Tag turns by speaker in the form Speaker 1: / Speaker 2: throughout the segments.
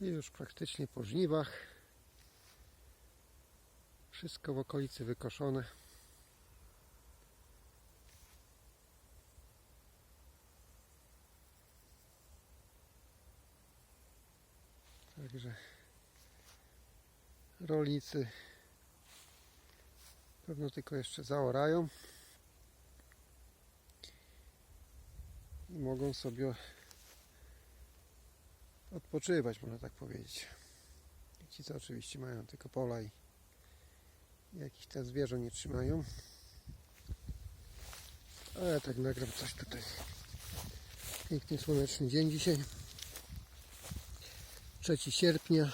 Speaker 1: I już praktycznie po żniwach. Wszystko w okolicy wykoszone. Także rolnicy pewno tylko jeszcze zaorają i mogą sobie odpoczywać, można tak powiedzieć. Ci, co oczywiście mają tylko pola i jakichś tam zwierząt nie trzymają. A ja tak nagram coś tutaj. Piękny słoneczny dzień dzisiaj. 3 sierpnia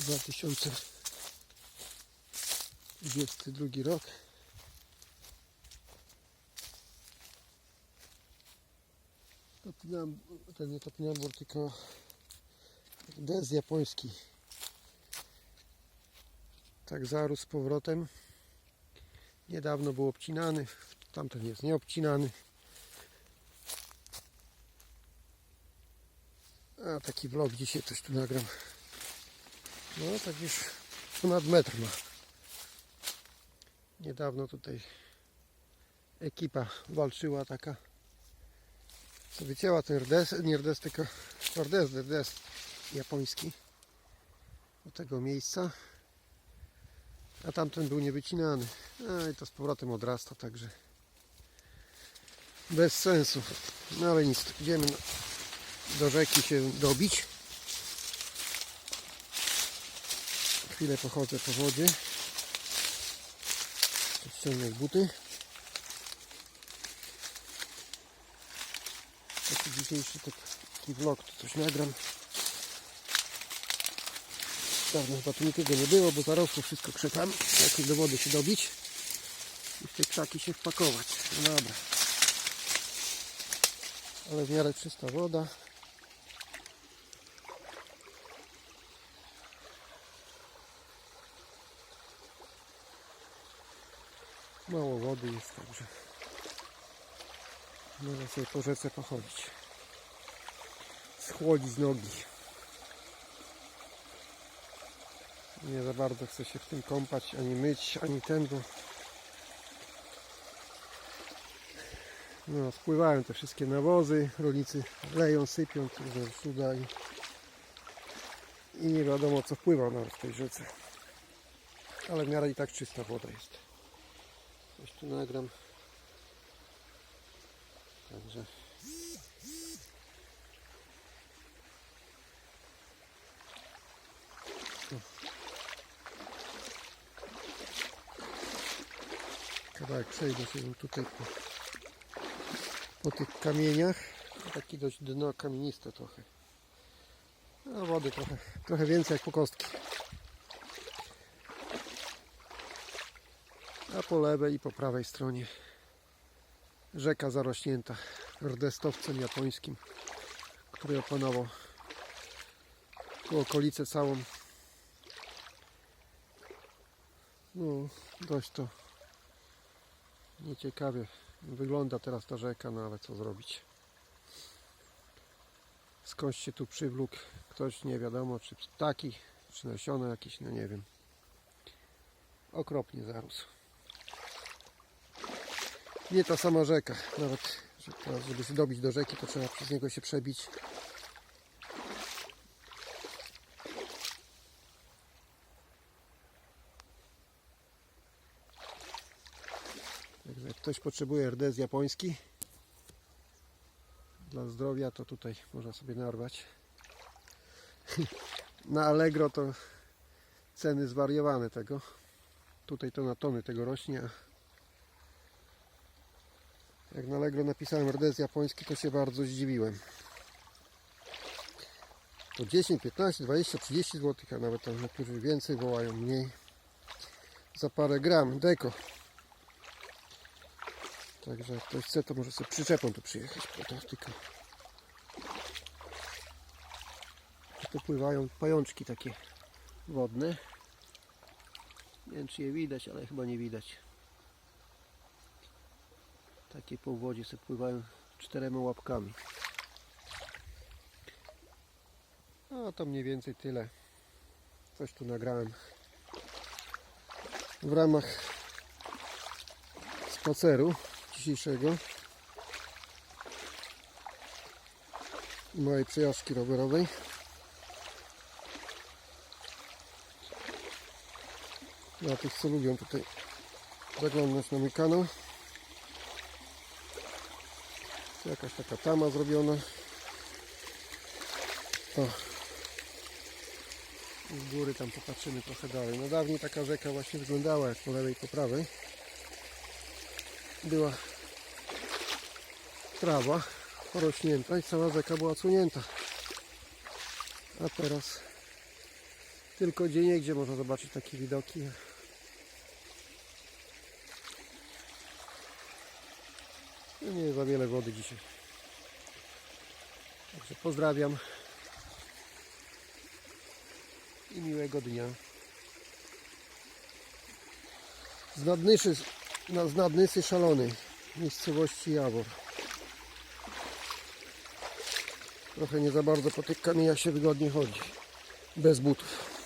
Speaker 1: 2022 rok. Ten nie topinambur, tylko dez japoński. Tak zarósł z powrotem. Niedawno był obcinany, tamten jest nieobcinany. A taki vlog dzisiaj coś tu nagram. No tak już ponad metr ma. Niedawno tutaj ekipa walczyła taka. Co wycięła ten rdes, nie rdes, tylko rdes, rdes japoński do tego miejsca. A tamten był niewycinany. No i to z powrotem odrasta, także bez sensu. No ale nic, idziemy do rzeki się dobić. Chwilę pochodzę po wodzie. Ściągnę buty. Taki dzisiejszy taki vlog, to coś nagram. Dawno chyba tu nikogo nie było, bo zarosło wszystko krzakami. Jakoś do wody się dobić i w te krzaki się wpakować. No dobra. Ale w miarę czysta woda. Mało wody jest, także można sobie po rzece pochodzić. Schłodzić nogi. Nie za bardzo chcę się w tym kąpać, ani myć, ani ten, bo no, spływają te wszystkie nawozy, rolnicy leją, sypią, jest cuda i, i nie wiadomo co wpływa nawet w tej rzece. Ale w miarę i tak czysta woda jest. Coś tu nagram. Także kawałek przejdę się tutaj po, po tych kamieniach. Taki dość dno kamieniste trochę. A wody trochę, trochę więcej jak po kostki. A po lewej i po prawej stronie rzeka zarośnięta rdestowcem japońskim, który opanował tu okolicę całą. No, dość to nieciekawie wygląda teraz ta rzeka, no ale co zrobić. Skądś się tu przywlókł ktoś, nie wiadomo, czy ptaki, czy nasiona jakieś, no nie wiem. Okropnie zarósł. Nie ta sama rzeka, nawet żeby się dobić do rzeki, to trzeba przez niego się przebić. Także jak ktoś potrzebuje RDS japoński dla zdrowia, to tutaj można sobie narwać. Na Allegro to ceny zwariowane tego. Tutaj to na tony tego rośnie, jak na Allegro napisałem RDS japoński, to się bardzo zdziwiłem. To 10, 15, 20, 30 zł, a nawet tam niektórzy więcej wołają, mniej. Za parę gram, deko. Także jak ktoś chce, to może sobie przyczepą tu przyjechać. Po to tylko. Tu pływają pajączki takie wodne. Nie wiem czy je widać, ale chyba nie widać. Takie po wodzie sobie pływają czterema łapkami. No to mniej więcej tyle. Coś tu nagrałem. W ramach spaceru dzisiejszego. Mojej przejażdżki rowerowej. Dla tych co lubią tutaj zaglądać na mój kanał. Jakaś taka tama zrobiona. O. Z góry tam popatrzymy trochę dalej. No dawniej taka rzeka właśnie wyglądała jak po lewej i po prawej. Była trawa porośnięta i cała rzeka była odsunięta. A teraz tylko gdzie niegdzie można zobaczyć takie widoki. No nie za wiele wody dzisiaj. Także pozdrawiam i miłego dnia. Z na- z Szalonej, miejscowości Jawor. Trochę nie za bardzo po tych kamieniach się wygodnie chodzi, bez butów.